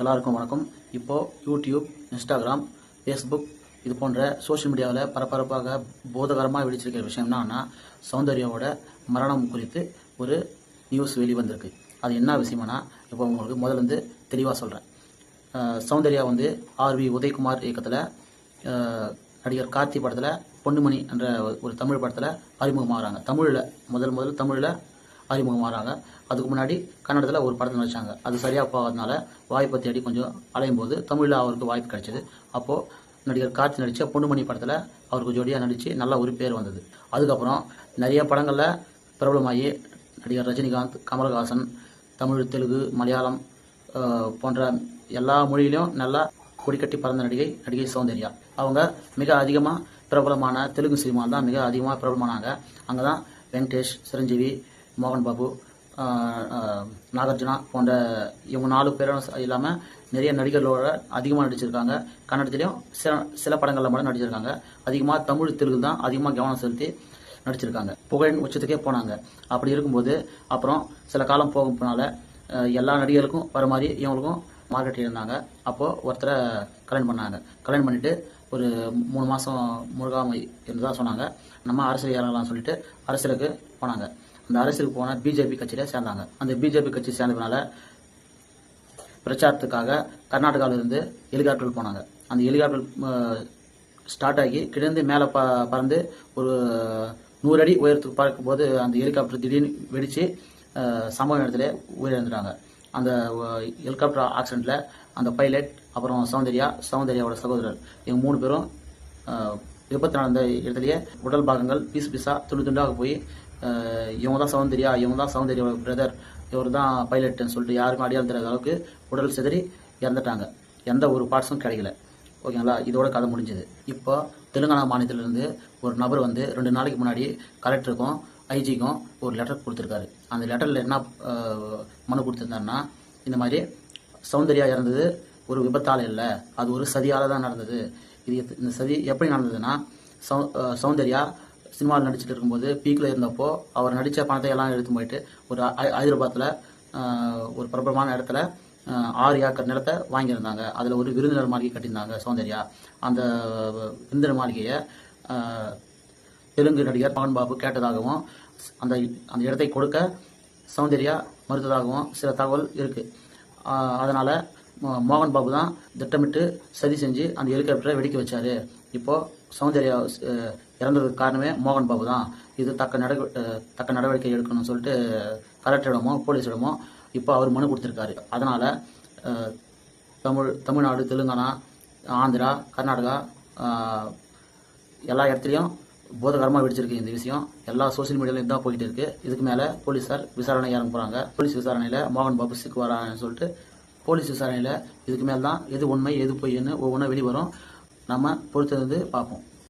எல்லாருக்கும் வணக்கம். இப்போது யூடியூப் இன்ஸ்டாகிராம் ஃபேஸ்புக் இது போன்ற சோஷியல் மீடியாவில் பரபரப்பாக போதகரமாக வெடிச்சிருக்கிற விஷயம் என்னன்னா சௌந்தர்யாவோட மரணம் குறித்து ஒரு நியூஸ் வெளிவந்திருக்கு அது என்ன விஷயம்னா இப்போ உங்களுக்கு முதல்ல தெளிவாக சொல்கிறேன் சௌந்தர்யா வந்து ஆர்வி உதயகுமார் இயக்கத்தில் நடிகர் கார்த்தி படத்தில் பொன்னுமணி என்ற ஒரு தமிழ் படத்தில் அறிமுகமாகறாங்க. தமிழில் முதல் முதல் தமிழில் அறிமுகமாகறாங்க அதுக்கு முன்னாடி கன்னடத்தில் ஒரு படத்தில் நடிச்சாங்க. அது சரியாக போகாதனால வாய்ப்பை தேடி கொஞ்சம் அலையும் போது தமிழில் அவருக்கு வாய்ப்பு கிடைச்சது. அப்போது நடிகர் கார்த்தி நடித்த பொண்ணுமணி படத்தில் அவருக்கு ஜோடியாக நடித்து நல்ல ஒரு பேர் வந்தது. அதுக்கப்புறம் நிறைய படங்களில் பிரபலமாகி நடிகர் ரஜினிகாந்த் கமல்ஹாசன் தமிழ் தெலுங்கு மலையாளம் போன்ற எல்லா மொழியிலும் நல்லா கொடிக்கட்டி பறந்த நடிகை நடிகை சௌந்தர்யா. அவங்க மிக அதிகமாக பிரபலமான தெலுங்கு சினிமா தான் மிக அதிகமாக பிரபலமானாங்க. அங்கே தான் வெங்கடேஷ் சிரஞ்சீவி மோகன் பாபு நாகார்ஜுனா போன்ற இவங்க நாலு பேரும் இல்லாமல் நிறைய நடிகர்களோட அதிகமாக நடிச்சிருக்காங்க. கன்னடத்துலேயும் சில சில படங்களில் மட்டும் நடிச்சிருக்காங்க. அதிகமாக தமிழ் தெலுங்கு தான் அதிகமாக கவனம் செலுத்தி நடிச்சிருக்காங்க. புகழின் உச்சத்துக்கே போனாங்க. அப்படி இருக்கும்போது அப்புறம் சில காலம் போகும்போனால எல்லா நடிகர்களுக்கும் வர மாதிரி இவங்களுக்கும் மார்க்கெட் இருந்தாங்க. அப்போது ஒருத்தரை கல்யாணம் பண்ணாங்க. கல்யாணம் பண்ணிவிட்டு ஒரு மூணு மாதம் முழுகாமல் தான் சொன்னாங்க. நம்ம அரசியல் இறங்கலாம் சொல்லிட்டு அரசியலுக்கு போனாங்க. அந்த அரசியலுக்கு போன பிஜேபி கட்சியில் சேர்ந்தாங்க. அந்த பிஜேபி கட்சி சேர்ந்ததுனால பிரச்சாரத்துக்காக கர்நாடகாவிலிருந்து ஹெலிகாப்டர் போனாங்க. அந்த ஹெலிகாப்டர் ஸ்டார்ட் ஆகி கிடந்து மேலே ப பறந்து ஒரு நூறு அடி உயரத்துக்கு பார்க்கும்போது அந்த ஹெலிகாப்டர் திடீர்னு வெடித்து சம்பவ இடத்துல உயிரிழந்துட்டாங்க. அந்த ஹெலிகாப்டர் ஆக்சிடெண்ட்டில் அந்த பைலட் அப்புறம் சௌந்தர்யா சௌந்தர்யாவோட சகோதரர் இவங்க மூணு பேரும் விபத்து நடந்த இடத்துலயே உடல் பாகங்கள் பீஸ் பீஸாக துண்டு துண்டாக போய் இவங்க தான் சௌந்தர்யா இவங்க தான் சௌந்தர்யாவோட பிரதர் இவர் தான் பைலட்னு சொல்லிட்டு யாருக்கும் அடையாளம் தெரியாத அளவுக்கு உடல் சிதறி இறந்துட்டாங்க. எந்த ஒரு பார்ட்ஸும் கிடைக்கல. ஓகேங்களா இதோட கதை முடிஞ்சது. இப்போ தெலுங்கானா மாநிலத்திலிருந்து ஒரு நபர் வந்து ரெண்டு நாளைக்கு முன்னாடி கலெக்டருக்கும் ஐஜிக்கும் ஒரு லெட்டர் கொடுத்துருக்காரு. அந்த லெட்டரில் என்ன மனு கொடுத்துருந்தாருன்னா இந்த மாதிரி சௌந்தர்யா இறந்தது ஒரு விபத்தால் இல்லை. அது ஒரு சதியால் தான் நடந்தது. இது இந்த சதி எப்படி நடந்ததுன்னா சௌ சௌந்தர்யா சினிமாவில் நடிச்சுட்டு இருக்கும்போது பீக்கில் இருந்தப்போ அவர் நடித்த பணத்தை எல்லாம் எடுத்து போயிட்டு ஒரு ஹைதராபாத்தில் ஒரு பிரபலமான இடத்துல ஆறு ஏக்கர் நிலத்தை வாங்கியிருந்தாங்க. அதில் ஒரு விருந்தினர் மாளிகை கட்டியிருந்தாங்க சௌந்தர்யா. அந்த விருந்தினர் மாளிகையை தெலுங்கு நடிகர் பவன் பாபு கேட்டதாகவும் அந்த அந்த இடத்தை கொடுக்க சௌந்தர்யா மறுத்ததாகவும் சில தகவல் இருக்குது அதனால் மோ- மோகன் பாபு தான் திட்டமிட்டு சதி செஞ்சு அந்த ஹெலிகாப்டரை வெடிக்க வச்சார். இப்போது சௌந்தர்யா இறந்ததுக்கு காரணமே மோகன் பாபு தான். இது தக்க நட தக்க நடவடிக்கை எடுக்கணும்னு சொல்லிட்டு கலெக்டரிடமோ போலீஸிடமோ இப்போ அவர் மனு கொடுத்துருக்காரு. அதனால் தமிழ் தமிழ்நாடு தெலுங்கானா ஆந்திரா கர்நாடகா எல்லா இடத்துலையும் போதகரமாக வெடிச்சிருக்கு இந்த விஷயம். எல்லா சோஷியல் மீடியாலையும் தான் போயிட்டு இருக்கு. இதுக்கு மேலே போலீஸார் விசாரணை இறங்க போகிறாங்க போலீஸ் விசாரணையில் மோகன் பாபு சிக்கு வரான்னு சொல்லிட்டு போலீஸ் விசாரணையில் இதுக்கு மேலே தான் எது உண்மை எது பொய்ன்னு ஒவ்வொன்றா வெளிவரும். நம்ம பொறுத்திருந்து பார்ப்போம்.